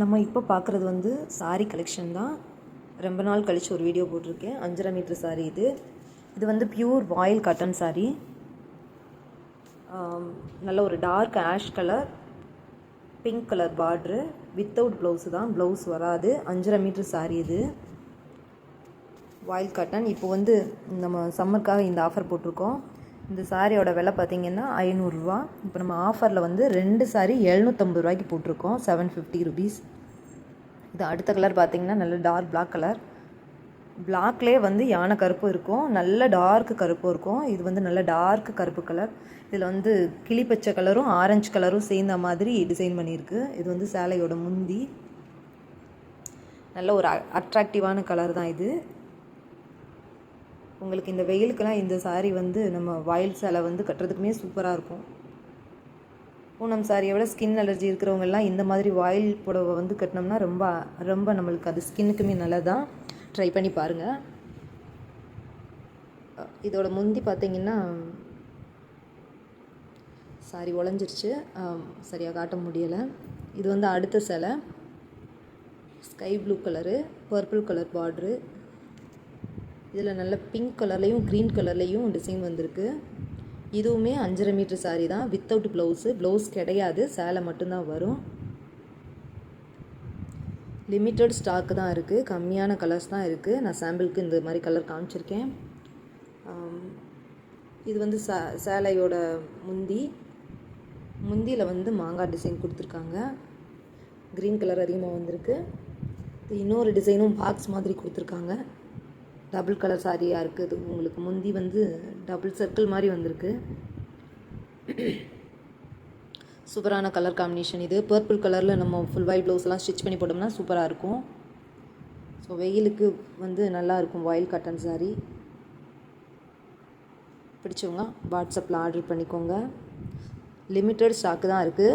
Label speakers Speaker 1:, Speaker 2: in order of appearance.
Speaker 1: நம்ம இப்போ பார்க்குறது வந்து சாரீ கலெக்ஷன் தான். ரொம்ப நாள் கழித்து ஒரு வீடியோ போட்டிருக்கேன். அஞ்சரை மீட்ரு சாரீ இது. இது வந்து பியூர் வாயில் காட்டன் சாரீ நல்ல ஒரு dark ash colour pink colour border without blouse தான். ப்ளவுஸ் வராது. அஞ்சரை மீட்ரு சாரீ இது. வாயில் காட்டன் இப்போ வந்து நம்ம சம்மருக்காக இந்த ஆஃபர் போட்டிருக்கோம். இந்த சாரியோட விலை பார்த்தீங்கன்னா ஐநூறுரூவா. இப்போ நம்ம ஆஃபரில் வந்து ரெண்டு சாரி எழுநூற்றம்பது ரூபாய்க்கு போட்டிருக்கோம். செவன் ஃபிஃப்டி ருபீஸ் இது அடுத்த கலர் பார்த்தீங்கன்னா நல்ல டார்க் பிளாக் கலர் பிளாக்லேயே வந்து யானை கருப்பு இருக்கும். நல்ல டார்க் கருப்பும் இருக்கும். இது வந்து நல்ல டார்க் கருப்பு கலர் இதில் வந்து கிளி பச்சை கலரும் ஆரஞ்சு கலரும் சேர்ந்த மாதிரி டிசைன் பண்ணியிருக்கு. இது வந்து சேலையோட முந்தி. நல்ல ஒரு அட்ராக்டிவான கலர் தான் இது. உங்களுக்கு இந்த வெயிலுக்கெல்லாம் இந்த saree வந்து நம்ம வாயில் சேலை வந்து கட்டுறதுக்குமே சூப்பராக இருக்கும். பூனம் சாரியை விட ஸ்கின் அலர்ஜி இருக்கிறவங்கெல்லாம் இந்த மாதிரி வாயில் புடவை வந்து கட்டினோம்னா ரொம்ப ரொம்ப நம்மளுக்கு அது ஸ்கின்னுக்குமே நல்லதான் ட்ரை பண்ணி பாருங்கள் இதோட முந்தி பார்த்தீங்கன்னா சாரி உழஞ்சிருச்சு சரியாக காட்ட முடியலை. இது வந்து அடுத்த சேலை sky blue colour purple colour border இதில் நல்ல பிங்க் கலர்லேயும் க்ரீன் கலர்லேயும் டிசைன் வந்திருக்கு. இதுவுமே அஞ்சரை மீட்ரு சாரீ தான். வித்தவுட் ப்ளவுஸு ப்ளவுஸ் கிடையாது. சேலை மட்டும்தான் வரும். லிமிட்டட் ஸ்டாக்கு தான் இருக்குது கம்மியான கலர்ஸ் தான் இருக்குது நான் சாம்பிளுக்கு இந்த மாதிரி கலர் காமிச்சிருக்கேன். இது வந்து சே சேலையோட முந்தி. முந்தியில் வந்து மாங்காய் டிசைன் கொடுத்துருக்காங்க. க்ரீன் கலர் அதிகமாக வந்திருக்கு. இது இன்னொரு டிசைனும் பாக்ஸ் மாதிரி கொடுத்துருக்காங்க. டபுள் கலர் சாரியாக இருக்குது. உங்களுக்கு முந்தி வந்து டபுள் சர்க்கிள் மாதிரி வந்திருக்கு. சூப்பரான கலர் காம்பினேஷன் இது. பர்பிள் கலரில் நம்ம ஃபுல் வாயில் ப்ளவுஸ்லாம் ஸ்டிச் பண்ணி போட்டோம்னா சூப்பராக இருக்கும். ஸோ வெயிலுக்கு வந்து நல்லா இருக்கும் வாயில் காட்டன் சாரி பிடிச்சவங்க வாட்ஸ்அப்பில் ஆர்டர் பண்ணிக்கோங்க. லிமிட்டட் ஸ்டாக்கு தான் இருக்குது